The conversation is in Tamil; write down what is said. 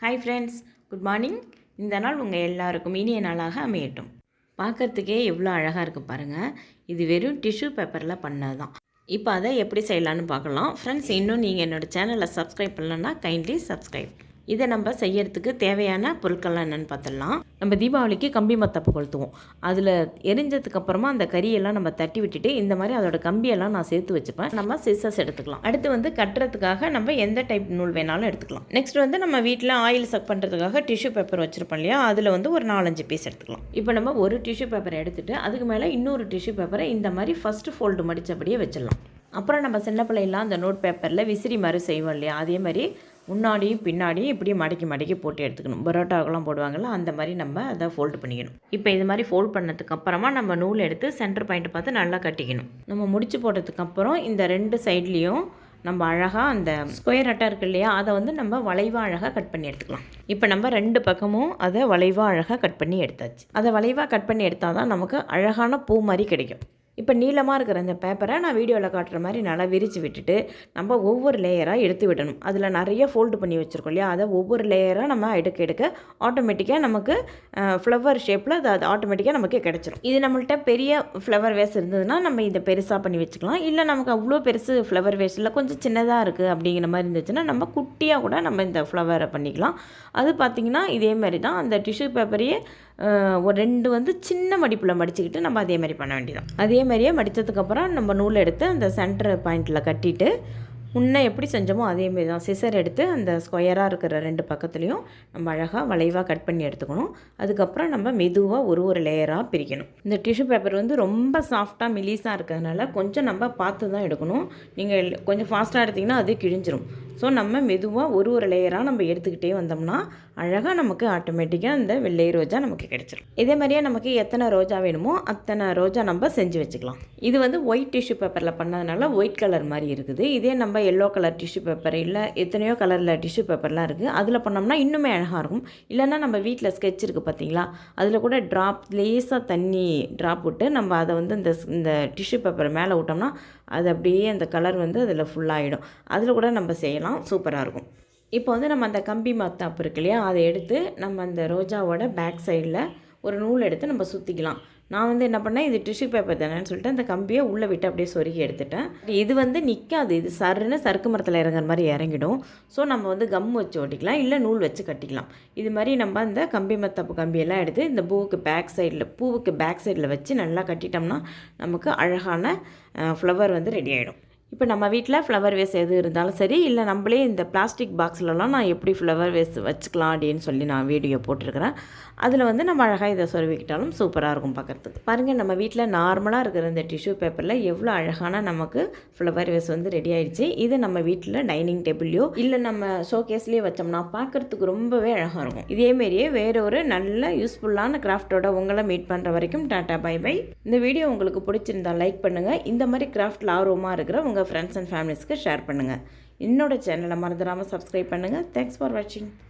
ஹாய் ஃப்ரெண்ட்ஸ் குட் மார்னிங் இந்த நாள் உங்கள் எல்லாருக்கும் இனிய நாளாக அமையட்டும். பார்க்கறதுக்கே எவ்வளோ அழகாக இருக்குது பாருங்கள் இது வெறும் டிஷ்யூ பேப்பரில் பண்ணது தான் இப்போ அதை எப்படி செய்யலான்னு பார்க்கலாம். ஃப்ரெண்ட்ஸ் இன்னும் நீங்கள் என்னோடய சேனலை சப்ஸ்கிரைப் பண்ணலன்னா கைண்ட்லி சப்ஸ்கிரைப் இதை நம்ம செய்யறதுக்கு தேவையான பொருட்கள்லாம் என்னென்னு பார்த்துடலாம். நம்ம தீபாவளிக்கு கம்பி மத்தப்பு கொளுத்துவோம். அதில் எரிஞ்சதுக்கப்புறமா அந்த கறியெல்லாம் நம்ம தட்டி விட்டுட்டு இந்த மாதிரி அதோட கம்பியெல்லாம் நான் சேர்த்து வச்சுப்பேன். நம்ம சிசஸ் எடுத்துக்கலாம். அடுத்து வந்து கட்டுறதுக்காக நம்ம எந்த டைப் நூல் வேணாலும் எடுத்துக்கலாம். நெக்ஸ்ட் வந்து நம்ம வீட்டில் ஆயில் சக் பண்ணுறதுக்காக டிஷ்யூ பேப்பர் வச்சுருப்போம் இல்லையா? அதில் வந்து ஒரு நாலஞ்சு பீஸ் எடுத்துக்கலாம். இப்போ நம்ம ஒரு டிஷ்யூ பேப்பரை எடுத்துகிட்டு அதுக்கு மேலே இன்னொரு டிஷ்யூ பேப்பரை இந்த மாதிரி ஃபஸ்ட்டு ஃபோல்டு மடித்தபடியே வச்சிடலாம். அப்புறம் நம்ம சின்ன பிள்ளைலாம் அந்த நோட் பேப்பரில் விசிறி மாதிரி செய்வோம் இல்லையா? அதே மாதிரி முன்னாடியும் பின்னாடியும் இப்படி மடக்கி மடக்கி போட்டு எடுத்துக்கணும். பரோட்டாக்கெல்லாம் போடுவாங்கள்ல அந்த மாதிரி நம்ம அதை ஃபோல்டு பண்ணிக்கணும். இப்போ இது மாதிரி ஃபோல்ட் பண்ணதுக்கப்புறமா நம்ம நூல் எடுத்து சென்டர் பாயிண்ட் பார்த்து நல்லா கட்டிக்கணும். நம்ம முடிச்சு போட்டதுக்கப்புறம் இந்த ரெண்டு சைட்லேயும் நம்ம அழகாக அந்த ஸ்கொயர் அட்டை இருக்கு இல்லையா அதை வந்து நம்ம வளைவாக அழகாக கட் பண்ணி எடுத்துக்கலாம். இப்போ நம்ம ரெண்டு பக்கமும் அதை வளைவாக அழகாக கட் பண்ணி எடுத்தாச்சு. அதை வளைவாக கட் பண்ணி எடுத்தால் தான் நமக்கு அழகான பூ மாதிரி கிடைக்கும். இப்போ நீளமாக இருக்கிற அந்த பேப்பரை நான் வீடியோவில் காட்டுற மாதிரி நல்லா விரித்து விட்டுட்டு நம்ம ஒவ்வொரு லேயராக எடுத்து விடணும். அதில் நிறைய ஃபோல்டு பண்ணி வச்சுருக்கோம் இல்லையா? அதை ஒவ்வொரு லேயராக நம்ம எடுக்க எடுக்க ஆட்டோமேட்டிக்காக நமக்கு ஃப்ளவர் ஷேப்பில் அது அது ஆட்டோமேட்டிக்காக நமக்கு கிடச்சிரும். இது நம்மள்கிட்ட பெரிய ஃப்ளவர் வேஸ் இருந்ததுன்னா நம்ம இதை பெருசாக பண்ணி வச்சுக்கலாம். இல்லை நமக்கு அவ்வளோ பெருசு ஃப்ளவர் வேஸ் கொஞ்சம் சின்னதாக இருக்குது அப்படிங்கிற மாதிரி இருந்துச்சுன்னா நம்ம குட்டியாக கூட நம்ம இந்த ஃப்ளவரை பண்ணிக்கலாம். அது பார்த்திங்கன்னா இதே மாதிரி தான். அந்த டிஷ்யூ பேப்பரையே ஒரு ரெண்டு வந்து சின்ன மடிப்பில் மடிச்சுக்கிட்டு நம்ம அதே மாதிரி பண்ண வேண்டியதான் அதே மாதிரியே மடித்ததுக்கப்புறம் நம்ம நூல் எடுத்து அந்த சென்டர் பாயிண்டில் கட்டிட்டு முன்னே எப்படி செஞ்சோமோ அதேமாரி தான் சிசர் எடுத்து அந்த ஸ்கொயராக இருக்கிற ரெண்டு பக்கத்துலேயும் நம்ம அழகாக வளைவாக கட் பண்ணி எடுத்துக்கணும். அதுக்கப்புறம் நம்ம மெதுவாக ஒரு ஒரு லேயராக பிரிக்கணும். இந்த டிஷ்யூ பேப்பர் வந்து ரொம்ப சாஃப்டாக மிலீஸாக இருக்கிறதுனால கொஞ்சம் நம்ம பார்த்து தான் எடுக்கணும். நீங்கள் கொஞ்சம் ஃபாஸ்ட்டாக எடுத்திங்கன்னா அது கிழிஞ்சிரும். ஸோ நம்ம மெதுவாக ஒரு ஒரு லேயராக நம்ம எடுத்துக்கிட்டே வந்தோம்னா அழகாக நமக்கு ஆட்டோமேட்டிக்காக அந்த வெள்ளை ரோஜா நமக்கு கிடைச்சிடும் இதே மாதிரியே நமக்கு எத்தனை ரோஜா வேணுமோ அத்தனை ரோஜா நம்ம செஞ்சு வச்சுக்கலாம். இது வந்து ஒயிட் டிஷ்யூ பேப்பரில் பண்ணதுனால ஒயிட் கலர் மாதிரி இருக்குது. இதே நம்ம எல்லோ கலர் டிஷ்யூ பேப்பர் இல்லை எத்தனையோ கலரில் டிஷ்யூ பேப்பர்லாம் இருக்குது அதில் பண்ணோம்னா இன்னுமே அழகாக இருக்கும். இல்லைன்னா நம்ம வீட்டில் ஸ்கெட்ச் இருக்குது பார்த்தீங்களா அதில் கூட ட்ராப் லேஸாக தண்ணி ட்ராப் விட்டு நம்ம அதை வந்து இந்த இந்த டிஷ்யூ பேப்பர் மேலே விட்டோம்னா அது அப்படியே அந்த கலர் வந்து அதில் ஃபுல்லாகிடும் அதில் கூட நம்ம செய்யலாம். சூப்பராக இருக்கும். இப்போ வந்து நம்ம அந்த கம்பி மத்தாப்பு இருக்கு இல்லையா? அதை எடுத்து நம்ம அந்த ரோஜாவோட பேக் சைடில் ஒரு நூல் எடுத்து நம்ம சுற்றிக்கலாம் நான் வந்து என்ன பண்ணேன்? இது டிஷ்யூ பேப்பர் தானேன்னு சொல்லிட்டு அந்த கம்பியை உள்ளே விட்டு அப்படியே சொருகி எடுத்துட்டேன். இது வந்து நிற்காது இது சருன்னு சறுக்கு மரத்தில் இறங்குற மாதிரி இறங்கிடும். ஸோ நம்ம வந்து கம் வச்சு ஓட்டிக்கலாம். இல்லை நூல் வச்சு கட்டிக்கலாம். இது மாதிரி நம்ம அந்த கம்பி மத்தப்பு கம்பியெல்லாம் எடுத்து இந்த பூவுக்கு பேக் சைடில் பூவுக்கு பேக் சைடில் வச்சு நல்லா கட்டிட்டோம்னா நமக்கு அழகான ஃப்ளவர் வந்து ரெடி ஆகிடும் இப்போ நம்ம வீட்டில் ஃப்ளவர் வேஸ் எது இருந்தாலும் சரி இல்லை நம்மளே இந்த பிளாஸ்டிக் பாக்ஸ்லலாம் நான் எப்படி ஃப்ளவர் வேஸ் வச்சுக்கலாம் அப்படின்னு சொல்லி நான் வீடியோ போட்டிருக்கிறேன். அதில் வந்து நம்ம அழகாக இதை சொருவிக்கிட்டாலும் சூப்பராக இருக்கும் பார்க்குறதுக்கு. பாருங்கள் நம்ம வீட்டில் நார்மலாக இருக்கிற இந்த டிஷ்யூ பேப்பரில் எவ்வளோ அழகான நமக்கு ஃப்ளவர் வேஸ் வந்து ரெடி ஆகிடுச்சு இது நம்ம வீட்டில் டைனிங் டேபிள்லையோ இல்லை நம்ம ஷோகேஸ்லேயே வச்சோம்னா பார்க்குறதுக்கு ரொம்பவே அழகாக இருக்கும். இதேமாரியே வேற ஒரு நல்ல யூஸ்ஃபுல்லான கிராஃப்டோட உங்களை மீட் பண்ணுற வரைக்கும் டாட்டா பை பை. இந்த வீடியோ உங்களுக்கு பிடிச்சிருந்தா லைக் பண்ணுங்கள் இந்த மாதிரி கிராஃப்டில் ஆர்வமாக இருக்கிற உங்கள் ஃப்ரெண்ட்ஸ் அண்ட் ஃபேமிலிஸ்க்கு ஷேர் பண்ணுங்கள் என்னோடய சேனலை மறந்துடாமல் சப்ஸ்கிரைப் பண்ணுங்கள் தேங்க்ஸ் ஃபார் வாட்சிங்